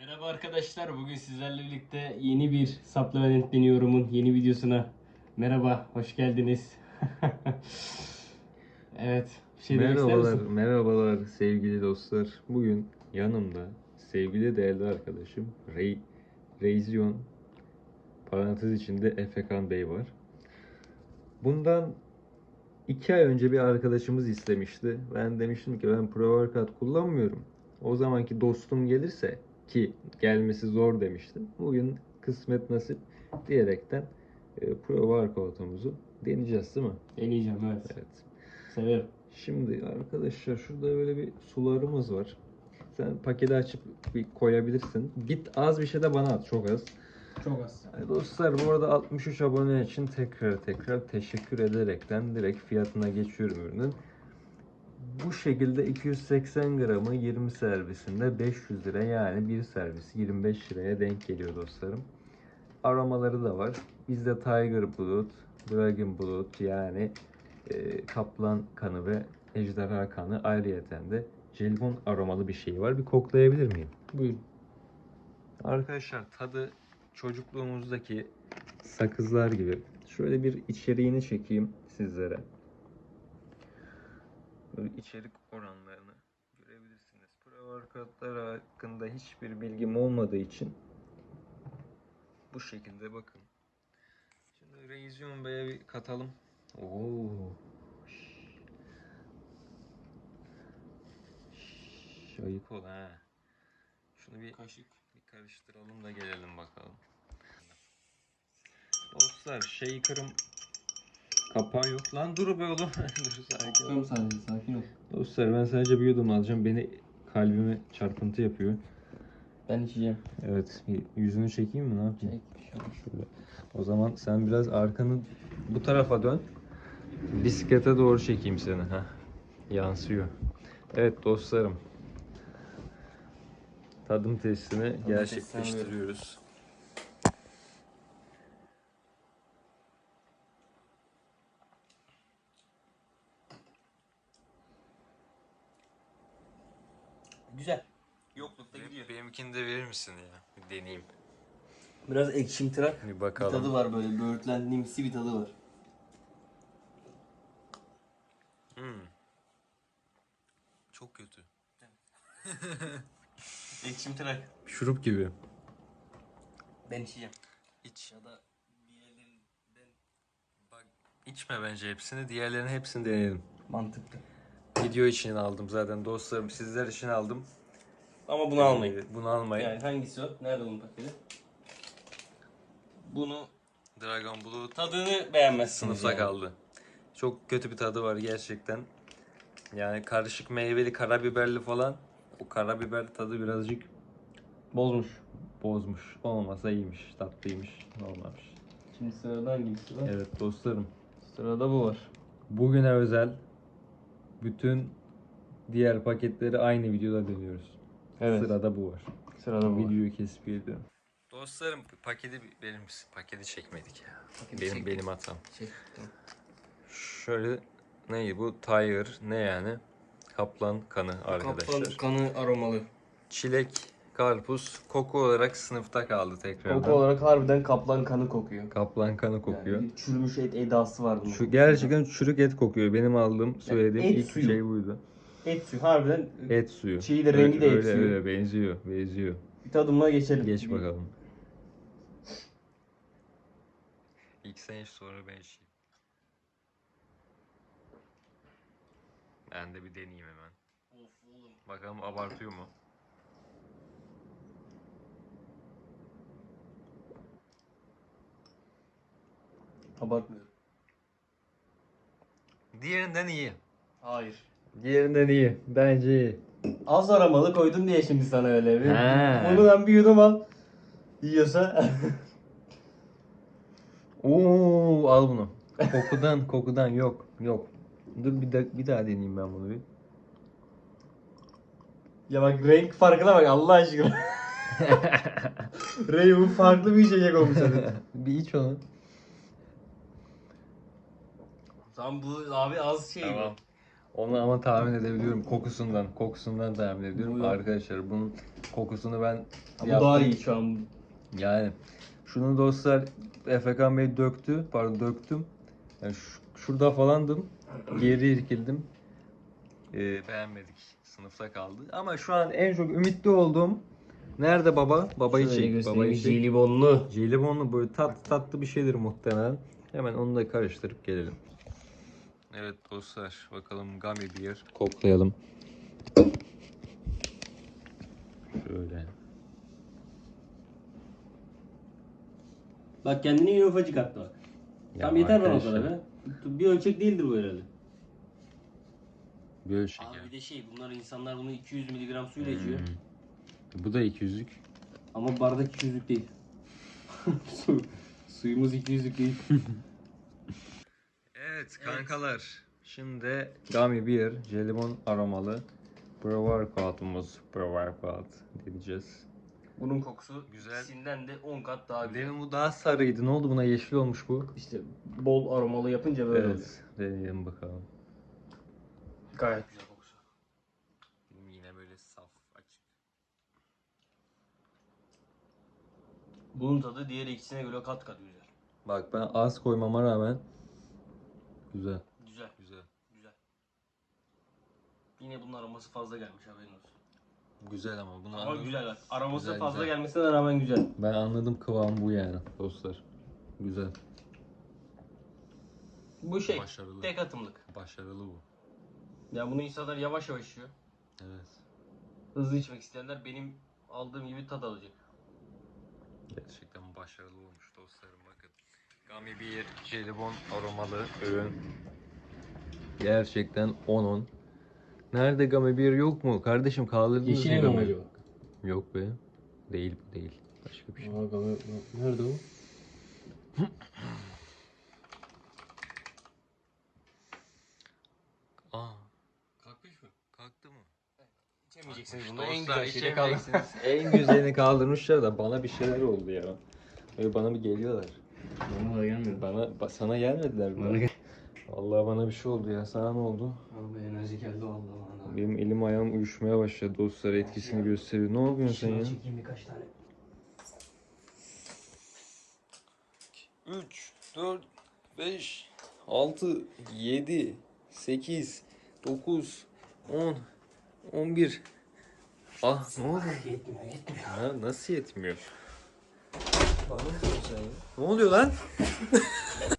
Merhaba arkadaşlar. Bugün sizlerle birlikte yeni bir supplement deniyorumun yeni videosuna merhaba, hoş geldiniz. evet, bir şey demek ister Merhabalar, misin? merhabalar sevgili dostlar. Bugün yanımda sevgili değerli arkadaşım Rey, Reizion parantez içinde Efekan Bey var. Bundan iki ay önce bir arkadaşımız istemişti. Ben demiştim ki ben pre-workout kullanmıyorum. O zamanki dostum gelirse ki gelmesi zor demiştim. Bugün kısmet nasip diyerekten e, pre-workout'umuzu deneyeceğiz değil mi? Deneyeceğim evet. Evet. Severim. Şimdi arkadaşlar şurada böyle bir sularımız var. Sen paketi açıp bir koyabilirsin. Git az bir şey de bana at. Çok az. Çok az. Dostlar bu arada 63 abone için tekrar tekrar teşekkür ederekten direkt fiyatına geçiyorum ürünün. Bu şekilde 280 gramı 20 servisinde 500 lira yani bir servis 25 liraya denk geliyor dostlarım. Aromaları da var. Bizde Tiger Blood, Dragon Blood yani e, kaplan kanı ve ejderha kanı ayrıyeten de jelibon aromalı bir şey var. Bir koklayabilir miyim? Buyurun. Arkadaşlar tadı çocukluğumuzdaki sakızlar gibi. Şöyle bir içeriğini çekeyim sizlere. İçerik oranlarını görebilirsiniz. Pre-workoutlar hakkında hiçbir bilgim olmadığı için bu şekilde bakın. Şimdi Reizion Bey'e bir katalım. Oo. Şş, Ayık ol ha. Şunu bir Kaşık. bir karıştıralım da gelelim bakalım. Dostlar shaker'ım kapağı yok lan dur be oğlum. dur sakin ol. Tamam sadece sakin ol. Dostlar ben sadece bir yudum alacağım. Beni kalbime çarpıntı yapıyor. Ben içeceğim. Evet bir yüzünü çekeyim mi ne yapayım? Çek. Şöyle. O zaman sen biraz arkanı bu tarafa dön. Bisiklete doğru çekeyim seni. Heh. Yansıyor. Evet dostlarım. Tadım testini testini gerçekleştiriyoruz. Güzel. Yoklukta gidiyor. Benimkini de verir misin ya? Bir deneyeyim. Biraz ekşimtırak Bir bir bakalım. tadı var böyle. Böğürtlendiğimsi bir tadı var. Hmm. Çok kötü. Ekşimtırak. Şurup gibi. Ben içeceğim. İç. Ya da diğerlerinden Bak içme bence hepsini. Diğerlerinin hepsini deneyelim. mantıklı. Video için aldım zaten dostlarım. Sizler için aldım. Ama bunu almayın. Ee, Bunu almayın. Yani hangisi o? Nerede bunun paketi? Bunu Dragon Blue tadını beğenmezsiniz. sınıfta yani. kaldı. Çok kötü bir tadı var gerçekten. Yani karışık meyveli, karabiberli falan. O karabiber tadı birazcık Bozmuş. bozmuş. Olmasa iyiymiş, tatlıymış, olmamış. Şimdi sırada hangisi var? Evet dostlarım. Sırada bu var. Bugüne özel bütün diğer paketleri aynı videoda deniyoruz. Evet. Sırada bu var. Sırada bu var. Videoyu kesip geliyorum. Dostlarım paketi verir misin? Paketi çekmedik ya. Paketi benim çektik. benim hatam. Tamam. Şöyle neydi bu? Tiger ne yani? Kaplan kanı arkadaşlar. Kaplan kanı aromalı. Çilek, karpuz koku olarak sınıfta kaldı tekrardan. Koku olarak harbiden kaplan kanı kokuyor. Kaplan kanı kokuyor. Yani çürümüş et edası var bunun. Şu gerçekten çürük et kokuyor. Benim aldığım, söylediğim et ilk suyu. şey buydu. Et suyu harbiden Et suyu. Şeyi de, rengi de et öyle, suyu. Öyle benziyor, benziyor. bir tadımla geçelim. Geç bakalım. İlk sen iç sonra ben içeyim. Ben de bir deneyeyim hemen. Of oğlum. Bakalım abartıyor mu? Abartmıyorum. Diğerinden iyi. Hayır. Diğerinden iyi. Bence iyi. Az aromalı koydum diye şimdi sana öyle bir. He. Bundan bir yudum al. Yiyorsa. Oo, al bunu. Kokudan, kokudan yok, yok. Dur bir, da- bir daha deneyeyim ben bunu bir. ya bak renk farkına bak Allah aşkına. Renk bu farklı bir içecek olmuş hadi. bir iç onu. Tamam bu abi az şey bu. Onu ama tahmin edebiliyorum kokusundan. Kokusundan tahmin ediyorum. Bu- Arkadaşlar bunun kokusunu ben Bu yaptım. daha iyi şu an. Yani şunu dostlar Efekan Bey döktü. Pardon döktüm. Yani şu- şurada falandım. Geri irkildim. Ee, beğenmedik. Sınıfta kaldı. Ama şu an en çok ümitli olduğum Nerede baba? Babayı Şöyle çek. göstereyim. Babayı çek. Jelibonlu. Jelibonlu böyle tatlı tatlı bir şeydir muhtemelen. Hemen onu da karıştırıp gelelim. Evet dostlar bakalım gummy beer. Koklayalım. Şöyle. Bak kendine yine ufacık attı bak. Ya Tam yeter bana o arkadaşlar, kadar be. Bir ölçek değildir bu herhalde. Bir ölçek Abi ya. bir de şey bunlar insanlar bunu 200 mg suyla içiyor. Hmm. Bu da 200'lük. Ama bardak 200'lük değil. Su, suyumuz 200'lük değil. Evet kankalar. Şimdi gummy beer, jelibon aromalı pre-workout'umuz pre-workout diyeceğiz. Bunun kokusu Güzel. ikisinden de 10 kat daha güzel. Demin bu daha sarıydı. Ne oldu buna yeşil olmuş bu? İşte bol aromalı yapınca böyle oluyor. Evet. Deneyelim bakalım. Gayet güzel kokusu. Yine böyle saf, açık. Bunun tadı diğer ikisine göre kat kat güzel. Bak ben az koymama rağmen güzel. Güzel, Güzel. güzel. Yine bunun aroması fazla gelmiş haberin olsun. Güzel ama bunu Ama anladım. güzel bak. Aroması Güzel, fazla güzel. gelmesine rağmen güzel. Ben anladım kıvam bu yani dostlar. Güzel. Bu şey Başarılı. tek atımlık. Başarılı bu. Yani bunu insanlar yavaş yavaş içiyor. Evet. Hızlı içmek isteyenler benim aldığım gibi tat alacak. Gerçekten başarılı olmuş dostlarım bakın. Gummy Beer jelibon aromalı ürün. Gerçekten 10-10. Nerede Gummy Beer yok mu? Kardeşim kaldırdınız Yeşil mı mi Gummy? acaba? Yok be. Değil bu değil. Başka bir şey. Nerede o? Aa. Kalkmış mı? Kalktı mı? İçemeyeceksiniz bunu. En güzel en güzelini kaldırmışlar da bana bir şeyler oldu ya. Böyle bana bir geliyorlar. Bana da gelmiyor. Bana ba- sana gelmediler mi? Bana gel. Vallahi bana bir şey oldu ya. Sana ne oldu? Abi enerji geldi vallahi bana. Benim elim ayağım uyuşmaya başladı. Dostlar etkisini gösteriyor. Ne yapıyorsun sen ya? çekeyim birkaç tane. 3, 4, 5, 6, 7, 8, 9, 10, 11. Ah ne oldu? Yetmiyor yetmiyor. Ha, nasıl yetmiyor? Ne oluyor lan?